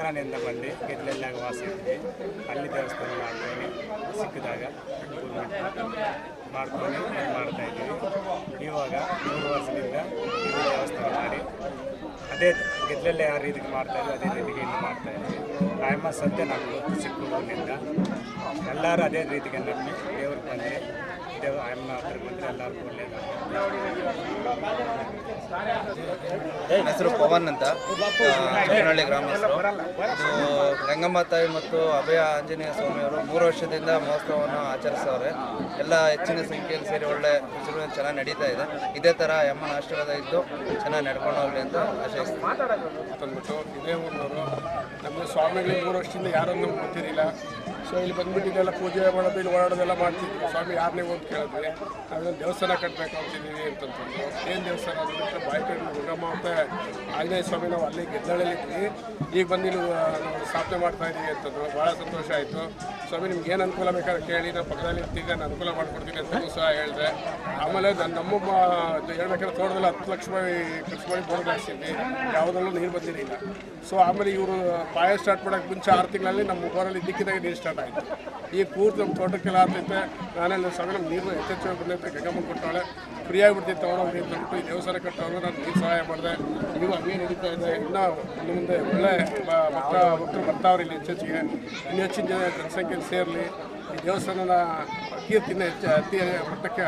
ಮನೆಯಿಂದ ಬಂದು ಗೆದ್ದಲೆಲ್ಲಾಗ ವಾಸ ಇದ್ದೆ ಅಲ್ಲಿ ದೇವಸ್ಥಾನ ಮಾಡ್ತೇನೆ. ಸಿಕ್ಕಿದಾಗ ಮಾಡ್ಕೊಂಡು ಮಾಡ್ತಾ ಇದ್ದೀವಿ. ಇವಾಗ ಮೂರು ವರ್ಷದಿಂದ ಇಲ್ಲಿ ದೇವಸ್ಥಾನ ಮಾಡಿ ಅದೇ ಗೆದ್ದಲಲ್ಲೇ ಯಾವ ರೀತಿಗೆ ಮಾಡ್ತಾ ಇದ್ವಿ ಅದೇ ರೀತಿಗೆ ಇಲ್ಲಿ ಮಾಡ್ತಾ ಇದ್ದೀವಿ. ಆಯಮ್ಮ ಸತ್ಯ ನಾವು ಗೊತ್ತು ಎಲ್ಲರೂ ಅದೇ ರೀತಿಗೆ ನಮಗೆ ದೇವ್ರಿಗೆ ಬಂದರೆ ಹತ್ರ ಬಂದರೆ ಎಲ್ಲರಿಗೂ ಒಳ್ಳೆಯದು ನನ್ನ ಹೆಸರು ಪವನ್ ಅಂತ. ಚಿಕ್ಕನಹಳ್ಳಿ ಗ್ರಾಮಸ್ಥರು. ಇದು ರಂಗಮ್ಮ ತಾಯಿ ಮತ್ತು ಅಭಯ ಆಂಜನೇಯ ಸ್ವಾಮಿಯವರು ಮೂರು ವರ್ಷದಿಂದ ಮಹೋತ್ಸವವನ್ನು ಆಚರಿಸ್ತವ್ರೆ ಎಲ್ಲ ಹೆಚ್ಚಿನ ಸಂಖ್ಯೆಯಲ್ಲಿ ಸೇರಿ ಒಳ್ಳೆ ವಿಜೃಂಭಣೆ ಚೆನ್ನಾಗಿ ನಡೀತಾ ಇದೆ. ಇದೇ ಥರ ಯಮ್ಮನ ಆಶೀರ್ವಾದ ಇದ್ದು ಚೆನ್ನಾಗಿ ನಡ್ಕೊಂಡು ಹೋಗ್ಲಿ ಅಂತ ಆಶಯಿಸ್ತೀನಿ. ತಂದ್ಬಿಟ್ಟು ಇದೇ ಊರಿನವರು ನಮಗೆ ಸ್ವಾಮಿಗಳಿಗೆ ಮೂರು ವರ್ಷದಿಂದ ಯಾರೂ ನಮ್ಗೆ ಗೊತ್ತಿರಲಿಲ್ಲ. ಸೊ ಇಲ್ಲಿ ಬಂದ್ಬಿಟ್ಟು ಇದೆಲ್ಲ ಪೂಜೆ ಮಾಡೋದು, ಇಲ್ಲಿ ಓಡಾಡೋದೆಲ್ಲ ಮಾಡ್ತಿದ್ವಿ ಸ್ವಾಮಿ ಯಾರನ್ನೇ ಅಂತ ಕೇಳಿದ್ರೆ ಅದನ್ನು ದೇವಸ್ಥಾನ ಕಟ್ಟಬೇಕು ಅಂತಿದ್ದೀವಿ ಅಂತಂತಂದು ಏನು ದೇವಸ್ಥಾನ ಅಂದ್ಬಿಟ್ಟು ಬಾಯ್ಕೊಂಡು ಗಂಗಮ್ಮ ಅಂತ ಆಂಜನೇಯ ಸ್ವಾಮಿ ನಾವು ಅಲ್ಲಿ ಗೆದ್ದಳಲ್ಲಿದ್ವಿ ಈಗ ಬಂದು ಇಲ್ಲಿ ನಾವು ಸ್ಥಾಪನೆ ಮಾಡ್ತಾ ಇದ್ದೀವಿ ಅಂತಂದ್ರು. ಭಾಳ ಸಂತೋಷ ಆಯಿತು. ಸ್ವಾಮಿ, ನಿಮ್ಗೆ ಏನು ಅನುಕೂಲ ಬೇಕಾದ್ರೆ ಕೇಳಿ, ನಾವು ಪಕ್ಕದಲ್ಲಿ ಇರ್ತೀಗ ನಾನು ಅನುಕೂಲ ಮಾಡ್ಕೊಡ್ತೀನಿ ಅಂತ ಸಹ ಹೇಳಿದೆ. ಆಮೇಲೆ ನನ್ನ ನಮ್ಮ ಹೇಳ್ಬೇಕಾದ್ರೆ ತೋಟದಲ್ಲಿ ಹತ್ತು ಲಕ್ಷ ರೂಪಾಯಿ ಖರ್ಚು ಮಾಡಿ ಬೋರ್ಡ್ ಹಾಕ್ಸಿದ್ವಿ. ಯಾವುದರಲ್ಲೂ ನೀರು ಬಂದಿರಲಿಲ್ಲ. ಸೊ ಆಮೇಲೆ ಇವರು ಪಾಯ ಸ್ಟಾರ್ಟ್ ಮಾಡೋಕ್ಕೆ ಮುಂಚೆ ಆರು ತಿಂಗಳಲ್ಲಿ ನಮ್ಮ ಬೋರಲ್ಲಿ ದಿಕ್ಕಿದಾಗ ನೀರು ಸ್ಟಾರ್ಟ್ ಆಯಿತು ಈಗ ಕೂರ್ತು ನಮ್ಮ ತೋಟಕ್ಕೆಲ್ಲ ಆಗ್ತೈತೆ. ನಾನೆಲ್ಲ ಸಗಣ ನೀರು ಹೆಚ್ಚೆಚ್ಚು ಬಂದೈತೆ ಗಂಗಮ್ಮ ಕೊಟ್ಟಾಳೆ. ಫ್ರೀ ಆಗಿಬಿಡ್ತೈತೆ ತೊಗೊಂಡೋಗಿ ಅಂದ್ಬಿಟ್ಟು ಈ ದೇವಸ್ಥಾನ ಕಟ್ಟೋವಾಗ ನಾನು ನೀರು ಸಹಾಯ ಮಾಡಿದೆ. ನೀವು ಹಂಗೆ ನಡೀತಾ ಇದೆ. ಇನ್ನೂ ಇನ್ನು ಮುಂದೆ ಒಳ್ಳೆ ಭಕ್ತ, ಭಕ್ತರು ಬರ್ತಾವ್ರಿ ಇಲ್ಲಿ ಹೆಚ್ಚೆಚ್ಚಿಗೆ ಇನ್ನು ಹೆಚ್ಚಿನ ಜನ ಜನಸಂಖ್ಯೆಯಲ್ಲಿ ಸೇರಲಿ. ಈ ದೇವಸ್ಥಾನದ ಕೀರ್ತಿನ ಹೆಚ್ಚು, ಅತಿ ಮಟ್ಟಕ್ಕೆ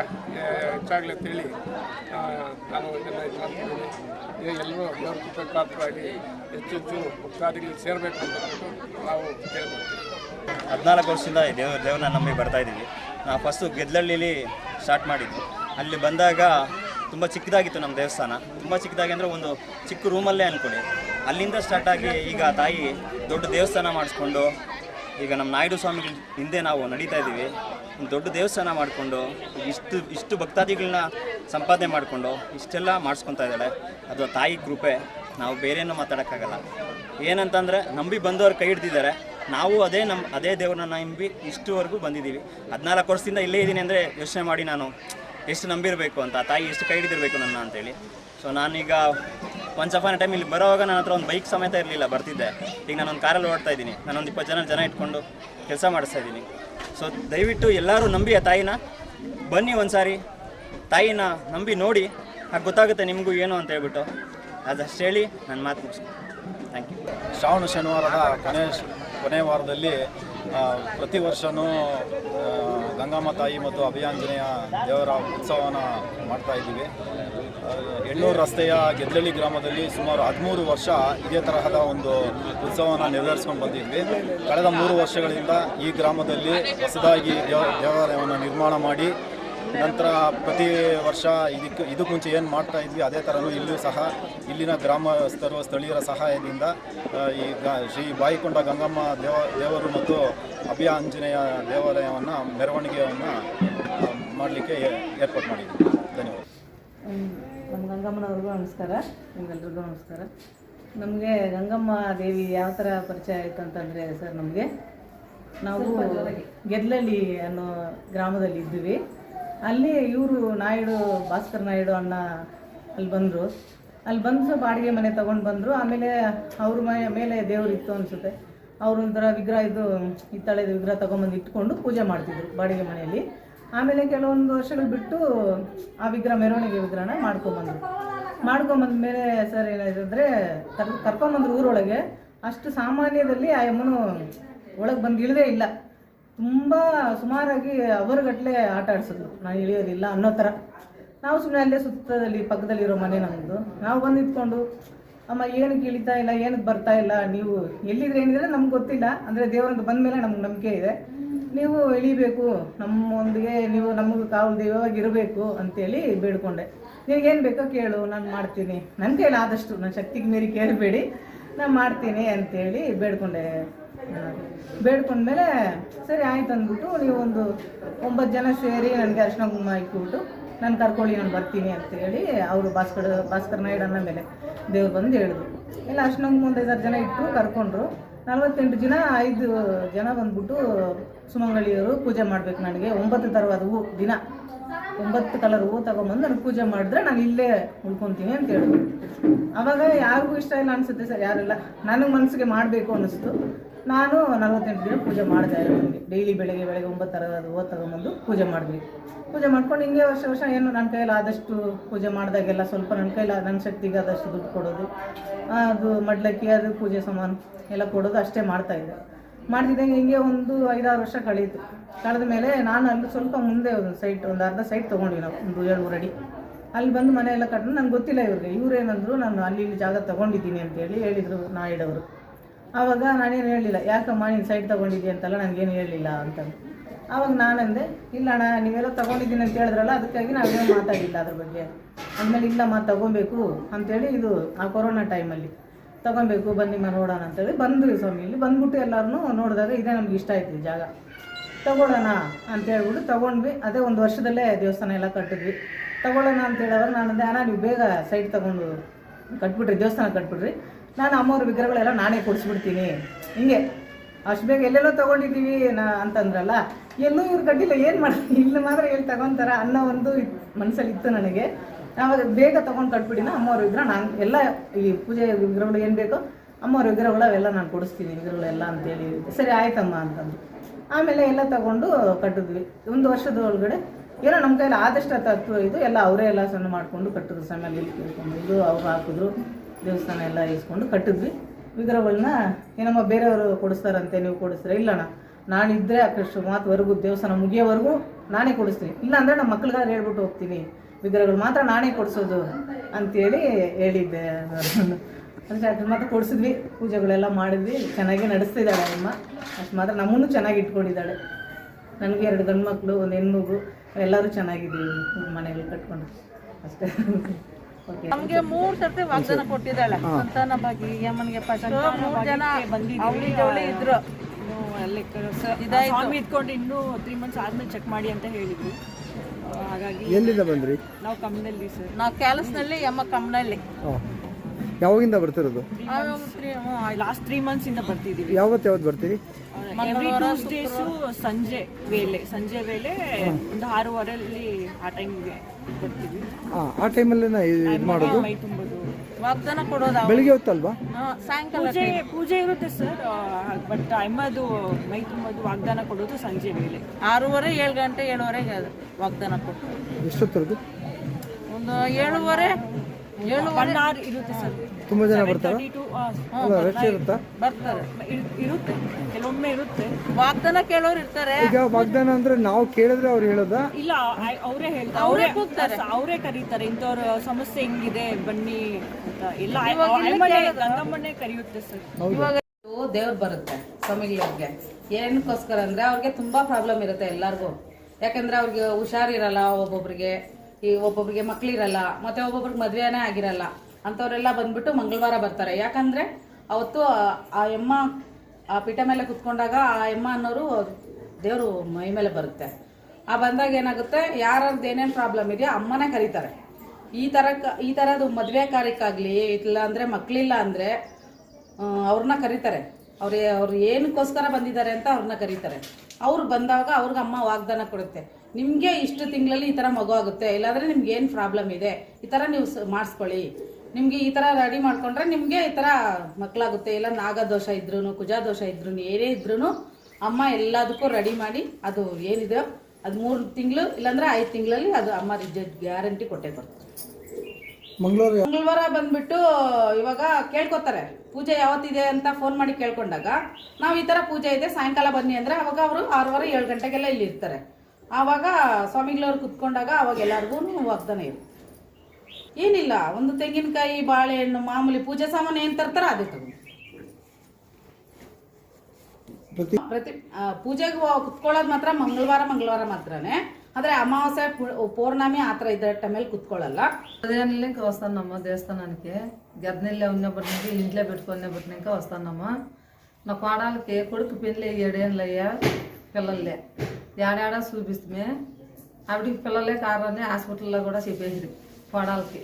ಹೆಚ್ಚಾಗಲಿ ಅಂತೇಳಿ ನಾನು ಇದನ್ನು ಇದು ಮಾಡ್ತಿದ್ದೀನಿ. ಈಗ ಎಲ್ಲರೂ ದೇವ್ರ ಕೃತಜ್ಞರಾಗಿ ಹೆಚ್ಚೆಚ್ಚು ಹೆಚ್ಚು ಭಕ್ತಾದಿಗಳಿಗೆ ಸೇರಬೇಕು ಅಂತ ನಾವು ಕೇಳ್ಕೊಳ್ತೀವಿ. ಹದಿನಾಲ್ಕು ವರ್ಷದಿಂದ ದೇವರ ದೇವನ ನಂಬಿ ಬರ್ತಾ ಇದ್ದೀವಿ. ನಾವು ಫಸ್ಟು ಗೆದ್ದಳ್ಳಿಲಿ ಸ್ಟಾರ್ಟ್ ಮಾಡಿದ್ವಿ ಅಲ್ಲಿ ಬಂದಾಗ ತುಂಬ ಚಿಕ್ಕದಾಗಿತ್ತು ನಮ್ಮ ದೇವಸ್ಥಾನ. ತುಂಬ ಚಿಕ್ಕದಾಗಿ ಅಂದರೆ ಒಂದು ಚಿಕ್ಕ ರೂಮಲ್ಲೇ ಅಂದ್ಕೊಳ್ಳಿ ಅಲ್ಲಿಂದ ಸ್ಟಾರ್ಟ್ ಆಗಿ ಈಗ ತಾಯಿ ದೊಡ್ಡ ದೇವಸ್ಥಾನ ಮಾಡಿಸ್ಕೊಂಡು, ಈಗ ನಮ್ಮ ನಾಯ್ಡು ಸ್ವಾಮಿ ಹಿಂದೆ ನಾವು ನಡೀತಾ ಇದ್ದೀವಿ. ದೊಡ್ಡ ದೇವಸ್ಥಾನ ಮಾಡಿಕೊಂಡು, ಇಷ್ಟು ಇಷ್ಟು ಭಕ್ತಾದಿಗಳನ್ನ ಸಂಪಾದನೆ ಮಾಡಿಕೊಂಡು, ಇಷ್ಟೆಲ್ಲ ಮಾಡಿಸ್ಕೊತಾ ಇದ್ದಾಳೆ. ಅದು ತಾಯಿ ಕೃಪೆ. ನಾವು ಬೇರೇನೂ ಮಾತಾಡೋಕ್ಕಾಗಲ್ಲ. ಏನಂತಂದರೆ ನಂಬಿ ಬಂದವರು ಕೈ ಹಿಡ್ದಿದ್ದಾರೆ. ನಾವು ಅದೇ ನಮ್ಮ, ಅದೇ ದೇವ್ರನ್ನ ನಂಬಿ ಇಷ್ಟುವರೆಗೂ ಬಂದಿದ್ದೀವಿ. ಹದಿನಾಲ್ಕು ವರ್ಷದಿಂದ ಇಲ್ಲೇ ಇದ್ದೀನಿ ಅಂದರೆ ಯೋಚನೆ ಮಾಡಿ ನಾನು ಎಷ್ಟು ನಂಬಿರಬೇಕು ಅಂತ ತಾಯಿ ಎಷ್ಟು ಕೈ ಹಿಡಿದಿರಬೇಕು ನನ್ನ ಅಂತೇಳಿ. ಸೊ ನಾನೀಗ ಒಂದು ಅಫಾನ್ ಟೈಮ್ ಇಲ್ಲಿ ಬರೋವಾಗ ನನ್ನ ಹತ್ರ ಒಂದು ಬೈಕ್ ಸಮೇತ ಇರಲಿಲ್ಲ, ಬರ್ತಿದ್ದೆ. ಈಗ ನಾನೊಂದು ಕಾರಲ್ಲಿ ಓಡ್ತಾ ಇದ್ದೀನಿ. ನಾನೊಂದು ಇಪ್ಪತ್ತು ಜನ ಜನ ಇಟ್ಕೊಂಡು ಕೆಲಸ ಮಾಡಿಸ್ತಾ ಇದ್ದೀನಿ. ಸೊ ದಯವಿಟ್ಟು ಎಲ್ಲರೂ ನಂಬಿ ಆ ತಾಯಿನ, ಬನ್ನಿ ಒಂದು ಸಾರಿ ತಾಯಿನ ನಂಬಿ ನೋಡಿ, ಹಾಗೆ ಗೊತ್ತಾಗುತ್ತೆ ನಿಮಗೂ ಏನು ಅಂತ ಹೇಳ್ಬಿಟ್ಟು. ಅದಷ್ಟು ಹೇಳಿ ನನ್ನ ಮಾತು ಮುಗಿಸ್ತೀನಿ. ಥ್ಯಾಂಕ್ ಯು ಶ್ರಾವಣ ಶನಿವಾರದ ಕೊನೆ ಕೊನೆ ವಾರದಲ್ಲಿ ಪ್ರತಿ ವರ್ಷವೂ ಆ, ಗಂಗಮ್ಮ ತಾಯಿ ಮತ್ತು ಅಭಿಯಾಂಜನೆಯ ದೇವರ ಉತ್ಸವವನ್ನು ಮಾಡ್ತಾ ಇದ್ದೀವಿ. ಎಣ್ಣೂರು ರಸ್ತೆಯ ಗೆದ್ದಳ್ಳಿ ಗ್ರಾಮದಲ್ಲಿ ಸುಮಾರು ಹದಿಮೂರು ವರ್ಷ ಇದೇ ತರಹದ ಒಂದು ಉತ್ಸವವನ್ನು ನೆರವೇರಿಸ್ಕೊಂಡು ಬಂದಿದ್ವಿ. ಕಳೆದ ಮೂರು ವರ್ಷಗಳಿಂದ ಈ ಗ್ರಾಮದಲ್ಲಿ ಹೊಸದಾಗಿ ದೇವ ದೇವಾಲಯವನ್ನು ನಿರ್ಮಾಣ ಮಾಡಿ ನಂತರ ಪ್ರತಿ ವರ್ಷ ಇದಕ್ಕೆ ಇದಕ್ಕೆ ಮುಂಚೆ ಏನು ಮಾಡ್ತಾ ಇದ್ವಿ ಅದೇ ಥರನೂ ಇಲ್ಲೂ ಸಹ ಇಲ್ಲಿನ ಗ್ರಾಮಸ್ಥರು ಸ್ಥಳೀಯರ ಸಹಾಯದಿಂದ ಈ ಶ್ರೀ ಬಾಯಿಕೊಂಡ ಗಂಗಮ್ಮ ದೇವ ದೇವರು ಮತ್ತು ಅಭಯ ಆಂಜನೇಯ ದೇವಾಲಯವನ್ನು ಮೆರವಣಿಗೆಯನ್ನು ಮಾಡಲಿಕ್ಕೆ ಏರ್ಪಾಟ್ ಮಾಡಿದ್ವಿ. ಧನ್ಯವಾದ. ನಮ್ಮ ಗಂಗಮ್ಮನವ್ರಿಗೂ ನಮಸ್ಕಾರ. ನಿಮ್ಗೆಲ್ರಿಗೂ ನಮಸ್ಕಾರ. ನಮಗೆ ಗಂಗಮ್ಮ ದೇವಿ ಯಾವ ಥರ ಪರಿಚಯ ಆಯಿತು ಅಂತಂದರೆ ಸರ್ ನಮಗೆ ನಾವು ಗೆದ್ಲಳ್ಳಿ ಅನ್ನೋ ಗ್ರಾಮದಲ್ಲಿ ಇದ್ದೀವಿ. ಅಲ್ಲಿ ಇವರು ನಾಯ್ಡು, ಭಾಸ್ಕರ್ ನಾಯ್ಡು ಅಣ್ಣ ಅಲ್ಲಿ ಬಂದರು. ಅಲ್ಲಿ ಬಂದು ಬಾಡಿಗೆ ಮನೆ ತೊಗೊಂಡು ಬಂದರು. ಆಮೇಲೆ ಅವ್ರ ಮನೆ ಮೇಲೆ ದೇವ್ರು ಇತ್ತು ಅನಿಸುತ್ತೆ. ಅವ್ರೊಂಥರ ಒಂಥರ ವಿಗ್ರಹ ಇದು, ಹಿತ್ತಾಳೆದ ವಿಗ್ರಹ ತೊಗೊಂಬಂದು ಇಟ್ಕೊಂಡು ಪೂಜೆ ಮಾಡ್ತಿದ್ರು ಬಾಡಿಗೆ ಮನೆಯಲ್ಲಿ. ಆಮೇಲೆ ಕೆಲವೊಂದು ವರ್ಷಗಳು ಬಿಟ್ಟು ಆ ವಿಗ್ರಹ, ಮೆರವಣಿಗೆ ವಿಗ್ರಹನ ಮಾಡ್ಕೊಂಬಂದ್ರು. ಮಾಡ್ಕೊಂಬಂದ ಮೇಲೆ ಸರ್ ಏನಾಯ್ತು ಅಂದರೆ ಕರ್, ಕರ್ಕೊಂಬಂದ್ರು ಊರೊಳಗೆ. ಅಷ್ಟು ಸಾಮಾನ್ಯದಲ್ಲಿ ಆ ಅಮ್ಮನು ಒಳಗೆ ಬಂದು ಇಳದೇ ಇಲ್ಲ. ತುಂಬ ಸುಮಾರಾಗಿ ಅವರುಗಟ್ಟಲೆ ಆಟ ಆಡಿಸಿದ್ರು. ನಾನು ಇಳಿಯೋದಿಲ್ಲ ಅನ್ನೋ ಥರ. ನಾವು ಸುಮ್ಮನೆ ಅಲ್ಲೇ ಸುತ್ತದಲ್ಲಿ ಪಕ್ಕದಲ್ಲಿರೋ ಮನೆ ನಮ್ಮದು ನಾವು ಬಂದು ನಿಂತ್ಕೊಂಡು, ಅಮ್ಮ, ಏನಕ್ಕೆ ಇಳಿತಾ ಇಲ್ಲ? ಏನಕ್ಕೆ ಬರ್ತಾ ಇಲ್ಲ? ನೀವು ಎಲ್ಲಿದ್ರೆ ಏನಿದ್ರೆ ನಮ್ಗೆ ಗೊತ್ತಿಲ್ಲ. ಅಂದರೆ ದೇವರಂತ ಬಂದ ಮೇಲೆ ನಮ್ಗೆ ನಂಬಿಕೆ ಇದೆ. ನೀವು ಇಳಿಬೇಕು. ನಮ್ಮೊಂದಿಗೆ ನೀವು ನಮಗೆ ಕಾವಲು ದೈವವಾಗಿ ಇರಬೇಕು ಅಂತೇಳಿ ಬೇಡ್ಕೊಂಡೆ. ನಿನಗೇನು ಬೇಕೋ ಕೇಳು. ನಾನು ಮಾಡ್ತೀನಿ. ನನ್ನ ಆದಷ್ಟು. ನನ್ನ ಶಕ್ತಿಗೆ ಮೀರಿ ಕೇಳಬೇಡಿ. ನಾನು ಮಾಡ್ತೀನಿ ಅಂತೇಳಿ ಬೇಡ್ಕೊಂಡೆ. ಬೇಡ್ಕೊಂಡ್ಮೇಲೆ ಸರಿ ಆಯ್ತು ಅಂದ್ಬಿಟ್ಟು ನೀವು ಒಂದು ಒಂಬತ್ತು ಜನ ಸೇರಿ ನನಗೆ ಅರ್ಶಿನ ಕುಂಕುಮ ಇಟ್ಬಿಟ್ಟು ನಾನು ಕರ್ಕೊಳ್ಳಿ, ನಾನು ಬರ್ತೀನಿ ಅಂತೇಳಿ ಅವರು ಭಾಸ್ಕರ್ ಭಾಸ್ಕರ್ ನಾಯ್ಡು ಅನ್ನ ಮೇಲೆ ದೇವ್ರು ಬಂದು ಹೇಳಿದ್ರು. ಇಲ್ಲ ಅರ್ಶಿನ ಕುಂಕುಮ ಒಂದು ಐದಾರು ಜನ ಇಟ್ಟು ಕರ್ಕೊಂಡ್ರು. ನಲವತ್ತೆಂಟು ಜನ, ಐದು ಜನ ಬಂದ್ಬಿಟ್ಟು ಸುಮಂಗಳಿಯವರು ಪೂಜೆ ಮಾಡ್ಬೇಕು ನನಗೆ. ಒಂಬತ್ತು ಥರವಾದ ಹೂ, ದಿನ. ಒಂಬತ್ತು ಕಲರ್ ಹೂ ತಗೊಂಬಂದು ನನಗೆ ಪೂಜೆ ಮಾಡಿದ್ರೆ ನಾನು ಇಲ್ಲೇ ಉಳ್ಕೊತೀನಿ ಅಂತ ಹೇಳಿದ್ರು. ಅವಾಗ ಯಾರಿಗೂ ಇಷ್ಟ ಇಲ್ಲ ಅನಿಸುತ್ತೆ ಸರ್, ಯಾರೆಲ್ಲ. ನನಗೆ ಮನಸ್ಸಿಗೆ ಮಾಡಬೇಕು ಅನ್ನಿಸ್ತು. ನಾನು ನಲವತ್ತೆಂಟು ದಿನ ಪೂಜೆ ಮಾಡ್ತಾ ಇರೋದು ಡೈಲಿ ಬೆಳಗ್ಗೆ ಬೆಳಗ್ಗೆ ಒಂಬತ್ತರ ಹೂವು ತಗೊಂಬಂದು ಪೂಜೆ ಮಾಡಿದ್ವಿ ಪೂಜೆ ಮಾಡ್ಕೊಂಡು ಹಿಂಗೆ ವರ್ಷ ವರ್ಷ ಏನು ನನ್ನ ಕೈಯಲ್ಲಿ ಆದಷ್ಟು ಪೂಜೆ ಮಾಡಿದಾಗೆಲ್ಲ ಸ್ವಲ್ಪ ನನ್ನ ಕೈಲಿ ನನ್ನ ಶಕ್ತಿಗೆ ಆದಷ್ಟು ದುಡ್ಡು ಕೊಡೋದು ಅದು ಮಡ್ಲಕ್ಕಿ, ಅದು ಪೂಜೆ ಸಾಮಾನು ಎಲ್ಲ ಕೊಡೋದು ಅಷ್ಟೇ ಮಾಡ್ತಾಯಿದ್ದೆ ಮಾಡ್ತಿದ್ದಂಗೆ ಹಿಂಗೆ ಒಂದು ಐದಾರು ವರ್ಷ ಕಳೀತು. ಕಳೆದ ಮೇಲೆ ನಾನು ಅಲ್ಲಿ ಸ್ವಲ್ಪ ಮುಂದೆ ಒಂದು ಸೈಟ್ ಒಂದು ಅರ್ಧ ಸೈಟ್ ತೊಗೊಂಡ್ವಿ ನಾವು, ಒಂದು ಏಳ್ನೂರು ಅಡಿ ಅಲ್ಲಿ ಬಂದು ಮನೆಯೆಲ್ಲ ಕಟ್ಟಿದ್ರು ಕಟ್ಟು ನಂಗೆ ಗೊತ್ತಿಲ್ಲ ಇವ್ರಿಗೆ. ಇವ್ರೇನಂದ್ರು ನಾನು ಅಲ್ಲಿ ಇಲ್ಲಿ ಜಾಗ ತೊಗೊಂಡಿದ್ದೀನಿ ಅಂತೇಳಿ ಹೇಳಿದರು ನಾಯಿಡವರು. ಆವಾಗ ನಾನೇನು ಹೇಳಿಲ್ಲ ಯಾಕಮ್ಮ ನೀನು ಸೈಟ್ ತೊಗೊಂಡಿದ್ದೀಯ ಅಂತಲ್ಲ ನನಗೇನು ಹೇಳಿಲ್ಲ ಅಂತ. ಆವಾಗ ನಾನಂದೆ, ಇಲ್ಲ ಅಣ್ಣ, ನೀವೆಲ್ಲ ತೊಗೊಂಡಿದ್ದೀನಿ ಅಂತ ಹೇಳಿದ್ರಲ್ಲ, ಅದಕ್ಕಾಗಿ ನಾವೇನು ಮಾತಾಡಿಲ್ಲ ಅದ್ರ ಬಗ್ಗೆ. ಅಂದಮೇಲೆ, ಇಲ್ಲಮ್ಮ, ತೊಗೊಬೇಕು. ಅಂತೇಳಿ ಇದು ಆ ಕೊರೋನಾ ಟೈಮಲ್ಲಿ ತೊಗೊಬೇಕು ಬನ್ನಿಮ್ಮ ನೋಡೋಣ. ಅಂತೇಳಿ ಬಂದ್ವಿ ಸ್ವಾಮಿ. ಇಲ್ಲಿ ಬಂದ್ಬಿಟ್ಟು ಎಲ್ಲರೂ ನೋಡಿದಾಗ ಇದೇ ನಮ್ಗೆ ಇಷ್ಟ ಆಯ್ತು ಜಾಗ. ತಗೊಳ್ಳೋಣ ಅಂತ ಹೇಳ್ಬಿಟ್ಟು ತೊಗೊಂಡ್ವಿ. ಅದೇ ಒಂದು ವರ್ಷದಲ್ಲೇ ದೇವಸ್ಥಾನ ಎಲ್ಲ ಕಟ್ಟಿದ್ವಿ. ತಗೊಳ್ಳೋಣ ಅಂತ ಹೇಳೋವಾಗ ನಾನು ಅಂದೆ ಅಣ್ಣ, ನೀವು ಬೇಗ ಸೈಟ್ ತೊಗೊಂಡು ಕಟ್ಬಿಟ್ರಿ ದೇವಸ್ಥಾನ ಕಟ್ಬಿಟ್ರಿ ನಾನು ಅಮ್ಮವ್ರ ವಿಗ್ರಹಗಳೆಲ್ಲ ನಾನೇ ಕೊಡಿಸ್ಬಿಡ್ತೀನಿ. ಹಿಂಗೆ ಅಷ್ಟು ಬೇಗ ಎಲ್ಲೆಲ್ಲೋ ತೊಗೊಂಡಿದ್ದೀವಿ ನಾ ಅಂತಂದ್ರಲ್ಲ, ಎಲ್ಲೂ ಇವ್ರು ಕಟ್ಟಿಲ್ಲ, ಏನು ಮಾಡ್ತೀನಿ ಇಲ್ಲಿ ಮಾತ್ರ ಎಲ್ಲಿ ತಗೊಂತಾರ ಅನ್ನೋ ಒಂದು ಮನಸ್ಸಲ್ಲಿ ಇತ್ತು ನನಗೆ. ಆವಾಗ ಬೇಗ ತೊಗೊಂಡು ಕಟ್ಬಿಟ್ಟಿನ ಅಮ್ಮವ್ರ ವಿಗ್ರಹ ನಾನು, ಎಲ್ಲ ಈ ಪೂಜೆ ವಿಗ್ರಹಗಳು ಏನು ಬೇಕೋ ಅಮ್ಮವ್ರ ವಿಗ್ರಹಗಳು ಅವೆಲ್ಲ ನಾನು ಕೊಡಿಸ್ತೀನಿ ವಿಗ್ರಹಗಳೆಲ್ಲ ಅಂತೇಳಿ. ಸರಿ, ಆಯ್ತಮ್ಮ ಅಂತಂದು ಆಮೇಲೆ ಎಲ್ಲ ತಗೊಂಡು ಕಟ್ಟಿದ್ವಿ. ಒಂದು ವರ್ಷದ ಒಳಗಡೆ ಏನೋ ನಮ್ಮ ಕೈಯಲ್ಲಿ ಆದಷ್ಟು ತತ್ವ ಇದು, ಎಲ್ಲ ಅವರೇ ಎಲ್ಲ ಸಣ್ಣ ಮಾಡಿಕೊಂಡು ಕಟ್ಟಿದ್ರು, ಸಣ್ಣ ಇಲ್ಲಿ ಇದು ಅವ್ರು ಹಾಕಿದ್ರು. ದೇವಸ್ಥಾನ ಎಲ್ಲ ಇಸ್ಕೊಂಡು ಕಟ್ಟಿದ್ವಿ. ವಿಗ್ರಹಗಳನ್ನ ಏನಮ್ಮ ಬೇರೆಯವರು ಕೊಡಿಸ್ತಾರಂತೆ, ನೀವು ಕೊಡಿಸ್ತಾರೆ? ಇಲ್ಲಣ್ಣ ನಾನಿದ್ದರೆ ಕೃಷ್ಣ ಮಾತುವರೆಗೂ ದೇವಸ್ಥಾನ ಮುಗಿಯೋವರೆಗೂ ನಾನೇ ಕೊಡಿಸ್ತೀನಿ. ಇಲ್ಲ ಅಂದರೆ ನಮ್ಮ ಮಕ್ಳಿಗಾದ್ರೆ ಹೇಳ್ಬಿಟ್ಟು ಹೋಗ್ತೀನಿ. ವಿಗ್ರಹಗಳು ಮಾತ್ರ ನಾನೇ ಕೊಡಿಸೋದು ಅಂತೇಳಿ ಹೇಳಿದ್ದೆ ಅಂದರೆ ಅದ್ರ ಮಾತ್ರ ಕೊಡಿಸಿದ್ವಿ. ಪೂಜೆಗಳೆಲ್ಲ ಮಾಡಿದ್ವಿ. ಚೆನ್ನಾಗಿ ನಡೆಸ್ತಿದ್ದಾಳೆ ಅಮ್ಮ. ಅಷ್ಟು ಮಾತ್ರ ನಮ್ಮನ್ನು ಚೆನ್ನಾಗಿ ಇಟ್ಕೊಂಡಿದ್ದಾಳೆ. ನನಗೆ ಎರಡು ಗಂಡು ಮಕ್ಕಳು ಒಂದು ಹೆಣ್ಮಗು, ಎಲ್ಲರೂ ಚೆನ್ನಾಗಿದ್ದೀವಿ. ಮನೆಯಲ್ಲಿ ಕಟ್ಕೊಂಡು. ಅಷ್ಟೇ. ನಮ್ಗೆ ಮೂರ್ ಸರ್ತಿ ವಾಗ್ದಾನ ಕೊಟ್ಟಿದ್ದಾಳೆ. ಸಂತಾನ ಭಾಗಿ ಯಮನ್ಗೆ ಮೂರ್ ಜನ ಅವಳಿ ಜವಳಿ ಇದ್ರು. ಸ್ವಾಮಿ ಇಟ್ಕೊಂಡು ಇನ್ನೂ ತ್ರೀ ಮಂತ್ಸ್ ಆದ್ಮೇಲೆ ಚೆಕ್ ಮಾಡಿ ಅಂತ ಹೇಳಿದ್ರು. ಹಾಗಾಗಿ ಎಲ್ಲಿಂದ ಬಂದ್ರಿ? ನಾವು ಕಮ್ಮನಲ್ಲಿ ಸರ್. ನಾವು ಕ್ಯಾಲಸ್ನಲ್ಲಿ ಯಮ್ಮ ಕಮ್ಮನಲ್ಲಿ ಯಾವಾಗಿಂದ ಬರ್ತಿರೋದು? ಲಾಸ್ಟ್ ತ್ರೀ ಮಂತ್ಸ್ ಇಂದ ಬರ್ತಿದೀವಿ ಯಾವತ್ತು ಯಾವತ್ತು ಬರ್ತೀರಿ? ಸಂಜೆ ವೇಳೆ ಸಂಜೆ ವೇಳೆ ಒಂದು ಆರೂವರೆಲ್ಲಿ ಆ ಟೈಮಿಗೆ ಬರ್ತೀವಿ. ಹಾಂ ಆ ಟೈಮಲ್ಲಿ ಇದು ಮಾಡೋದು? ಮೈ ತುಂಬೋದು. ವಾಗ್ದಾನ ಕೊಡೋದು ಅವ್ರು. ಬೆಳಿಗ್ಗೆ ಹೊತ್ತಲ್ವಾ? ಹಾ, ಸಾಯಂಕಾಲ ಪೂಜೆ ಪೂಜೆ ಇರುತ್ತೆ ಸರ್ ಬಟ್ ಅಮ್ಮದು ಮೈ ತುಂಬೋದು ವಾಗ್ದಾನ ಕೊಡೋದು ಸಂಜೆ ವೇಳೆ. ಆರೂವರೆ ಏಳು ಗಂಟೆ ಏಳುವರೆಗೆ ಅದು ವಾಗ್ದಾನ ಕೊಟ್ಟು. ಎಷ್ಟೊತ್ತರೆಗೂ ಒಂದು ಏಳುವರೆ ಏಳುವರೆ ಅವರ್ ಇರುತ್ತೆ ಸರ್ ತುಂಬ ಜನ ಬರ್ತಾರಾ? ತರ್ಟಿ ರಶ್ ಇರುತ್ತಾ? ಬರ್ತಾರೆ. ಇರುತ್ತೆ. ಕೆಲವೊಮ್ಮೆ ಇರುತ್ತೆ. ವಾಗ್ದಾನ ಕೇಳೋರು ಇರ್ತಾರೆ. ಈಗ ವಾಗ್ದಾನ ಅಂದ್ರೆ ನಾವು ಕೇಳಿದ್ರೆ ಅವ್ರು ಹೇಳೋದಾ? ಇಲ್ಲ ಆ- ಅವರೇ ಹೇಳ್ತಾರೆ. ಅವರೇ ಹೋಗ್ತಾರೆ ಅವರೇ ಕರೀತಾರೆ. ಇಂಥವ್ರ ಸಮಸ್ಯೆ ಹೆಂಗಿದೆ ಬನ್ನಿ ಅಂತ. ಇಲ್ಲ ಅಮ್ಮನೇ ಗಂಗಮ್ಮನೇ ಕರೆಯುತ್ತೆ ಸರ್. ದೇವ್ರು ಬರುತ್ತೆ ಸ್ವಾಮಿಗಳಿಗೆ ಏನಕ್ಕೋಸ್ಕರ ಅಂದ್ರೆ ಅವ್ರಿಗೆ ತುಂಬಾ ಪ್ರಾಬ್ಲಮ್ ಇರುತ್ತೆ ಎಲ್ಲಾರ್ಗು. ಯಾಕಂದ್ರೆ ಅವ್ರಿಗೆ ಹುಷಾರಿರಲ್ಲ ಒಬ್ಬೊಬ್ರಿಗೆ. ಈ ಒಬ್ಬೊಬ್ರಿಗೆ ಮಕ್ಳಿರಲ್ಲ ಮತ್ತೆ ಒಬ್ಬೊಬ್ರಿಗೆ ಮದ್ವೆನೇ ಆಗಿರಲ್ಲ. ಅಂಥವ್ರೆಲ್ಲ ಬಂದ್ಬಿಟ್ಟು ಮಂಗಳವಾರ ಬರ್ತಾರೆ. ಯಾಕಂದ್ರೆ ಅವತ್ತು ಆ- ಎಮ್ಮ ಆ ಪೀಠ ಮೇಲೆ ಕುತ್ಕೊಂಡಾಗ ಆ ಎಮ್ಮ ಅನ್ನೋರು ದೇವರು ಮೈ ಮೇಲೆ ಬರುತ್ತೆ. ಆ ಬಂದಾಗ ಏನಾಗುತ್ತೆ? ಯಾರದ್ದು ಏನೇನು ಪ್ರಾಬ್ಲಮ್ ಇದೆಯೋ ಅಮ್ಮನೇ ಕರೀತಾರೆ. ಈ ಥರ ಈ ಥರದ್ದು ಮದುವೆ ಕಾರ್ಯಕ್ಕಾಗಲಿ, ಇಲ್ಲ ಅಂದರೆ ಮಕ್ಕಳಿಲ್ಲ ಅಂದರೆ ಅವ್ರನ್ನ ಕರೀತಾರೆ. ಅವ್ರ, ಅವ್ರು ಏನಕ್ಕೋಸ್ಕರ ಬಂದಿದ್ದಾರೆ ಅಂತ ಅವ್ರನ್ನ ಕರೀತಾರೆ. ಅವ್ರು ಬಂದಾಗ ಅವ್ರಿಗೆ ಅಮ್ಮ ವಾಗ್ದಾನ ಕೊಡುತ್ತೆ. ನಿಮಗೆ ಇಷ್ಟು ತಿಂಗಳಲ್ಲಿ ಈ ಥರ ಮಗು ಆಗುತ್ತೆ. ಇಲ್ಲಾಂದರೆ ನಿಮ್ಗೆ ಏನು ಪ್ರಾಬ್ಲಮ್ ಇದೆ? ಈ ಥರ ನೀವು ಮಾಡಿಸ್ಕೊಳ್ಳಿ. ನಿಮಗೆ ಈ ತರ ರೆಡಿ ಮಾಡ್ಕೊಂಡ್ರೆ ನಿಮಗೆ ಈ ತರ ಮಕ್ಕಳಾಗುತ್ತೆ ಇಲ್ಲ ನಾಗದೋಷ ಇದ್ರೂ ಕುಜಾದೋಷ ಇದ್ರೂ ಏನೇ ಇದ್ರೂ ಅಮ್ಮ ಎಲ್ಲದಕ್ಕೂ ರೆಡಿ ಮಾಡಿ ಅದು ಏನಿದೆ ಅದು ಮೂರು ತಿಂಗಳು ಇಲ್ಲಾಂದ್ರೆ ಐದು ತಿಂಗಳಲ್ಲಿ ಅದು ಅಮ್ಮ ಗ್ಯಾರಂಟಿ ಕೊಟ್ಟೆ ಮಂಗಳೂರು ಮಂಗಳವಾರ ಬಂದ್ಬಿಟ್ಟು ಇವಾಗ ಕೇಳ್ಕೊತಾರೆ ಪೂಜೆ ಯಾವತ್ತಿದೆ ಅಂತ ಫೋನ್ ಮಾಡಿ ಕೇಳ್ಕೊಂಡಾಗ ನಾವು ಈ ತರ ಪೂಜೆ ಇದೆ ಸಾಯಂಕಾಲ ಬನ್ನಿ ಅಂದ್ರೆ ಅವಾಗ ಅವರು ಆರೂವರೆ ಏಳು ಗಂಟೆಗೆಲ್ಲ ಇಲ್ಲಿ ಇರ್ತಾರೆ ಆವಾಗ ಸ್ವಾಮಿಗಳವ್ರು ಕುತ್ಕೊಂಡಾಗ ಅವಾಗ ಎಲ್ಲರಿಗೂ ವಾಗ್ದಾನ ಇರುತ್ತೆ. ಏನಿಲ್ಲ ಒಂದು ತೆಂಗಿನಕಾಯಿ ಬಾಳೆಹಣ್ಣು ಮಾಮೂಲಿ ಪೂಜೆ ಸಾಮಾನು ಏನು ತರ್ತಾರ ಅದೇ ತಗೊಂಡು ಪ್ರತಿ ಪ್ರತಿ ಆ, ಪೂಜೆಗೆ ಹೋ- ಕುತ್ಕೊಳ್ಳೋದು ಮಾತ್ರ ಮಂಗಳವಾರ ಮಂಗಳವಾರ ಮಾತ್ರನೇ ಆದರೆ ಅಮಾವಾಸ್ಯೆ ಪು- ಪೌರ್ಣಮಿ ಆ ಥರ ಇದ್ದ ಟೈಮಲ್ಲಿ ಕುತ್ಕೊಳ್ಳಲ್ಲ ఉదయాన్నే వస్తానమ్మా దేవస్థానానికి గద్దెనెళ్ళే ఉన్నప్పటికి ఇంట్లో పెట్టుకునే పెట్టినాక వస్తానమ్మా నా కోడలకి కొడుకు పెళ్ళి ఏడేళ్ళయ్యా పిల్లలే ఏడాడా చూపిస్తే ఆవిడికి పిల్లలే కారని హాస్పిటల్లో కూడా చెప్పేసి కోడలకి.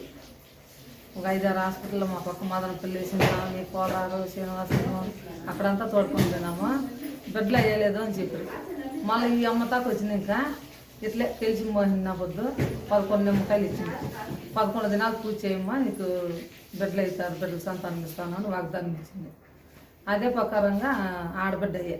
ఒక ఐదారు హాస్పిటల్లో మా పక్క మదనపల్లి సింహాని కోలారు శ్రీనివాసపురం అక్కడంతా తోడుకుంటున్నాము బిడ్డలు అయ్యలేదు అని చెప్పారు. మళ్ళీ ఈ అమ్మ తాకు వచ్చినాక ఇట్లే తెలిసి మోహిన పొద్దు పదకొండు నిమ్మకాయలు ఇచ్చింది. పదకొండు దినాలు పూజ చేయమ్మా నీకు బిడ్డలు అవుతారు బిడ్డలు సంతానం ఇస్తాను అని వాగ్దానం ఇచ్చింది. అదే ప్రకారంగా ఆడబిడ్డ అయ్యే.